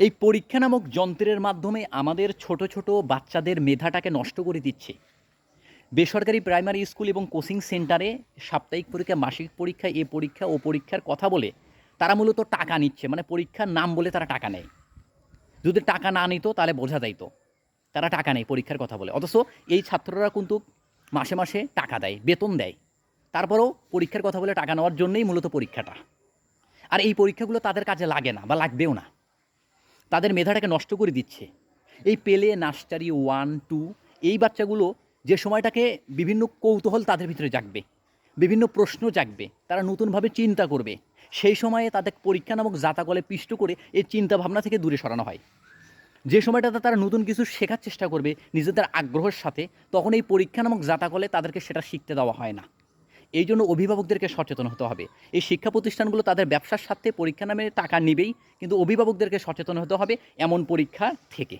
এই পরীক্ষা নামক যন্ত্রের মাধ্যমে আমাদের ছোট ছোট বাচ্চাদের মেধাটাকে নষ্ট করে দিচ্ছে। বেসরকারি প্রাইমারি স্কুল এবং কোচিং সেন্টারে সাপ্তাহিক পরীক্ষা, মাসিক পরীক্ষা, এ পরীক্ষা, ও পরীক্ষার কথা বলে তারা মূলত টাকা নিচ্ছে মানে পরীক্ষার নাম বলে তারা টাকা নেয়। যদি টাকা না নিত তাহলে বোঝা যাইতো, তারা টাকা নেয় পরীক্ষার কথা বলে। অথচ এই ছাত্ররা কিন্তু মাসে মাসে টাকা দেয়, বেতন দেয়। তারপরেও পরীক্ষার কথা বলে টাকা নেওয়ার জন্যই মূলত পরীক্ষাটা। আর এই পরীক্ষাগুলো তাদের কাজে লাগে না বা লাগবেও না। তাদের মেধাটাকে নষ্ট করে দিচ্ছে। এই পেলে নার্সারি ওয়ান টু এই বাচ্চাগুলো যে সময়টাকে বিভিন্ন কৌতূহল তাদের ভিতরে জাগবে, বিভিন্ন প্রশ্ন জাগবে, তারা নতুনভাবে চিন্তা করবে। সেই সময়ে তাদের পরীক্ষা নামক জাতাকলে পিষ্ট করে এই চিন্তা ভাবনা থেকে দূরে সরানো হয়। যে সময়টাতে তারা নতুন কিছু শেখার চেষ্টা করবে নিজেদের আগ্রহের সাথে, তখন এই পরীক্ষা নামক জাতাকলে তাদেরকে সেটা শিখতে দেওয়া হয় না। এই জন্য অভিভাবকদেরকে সচেতন হতে হবে। এই শিক্ষা প্রতিষ্ঠানগুলো তাদের ব্যবসার স্বার্থে পরীক্ষা নামে টাকা নেবেই, কিন্তু অভিভাবকদেরকে সচেতন হতে হবে এমন পরীক্ষা থেকে।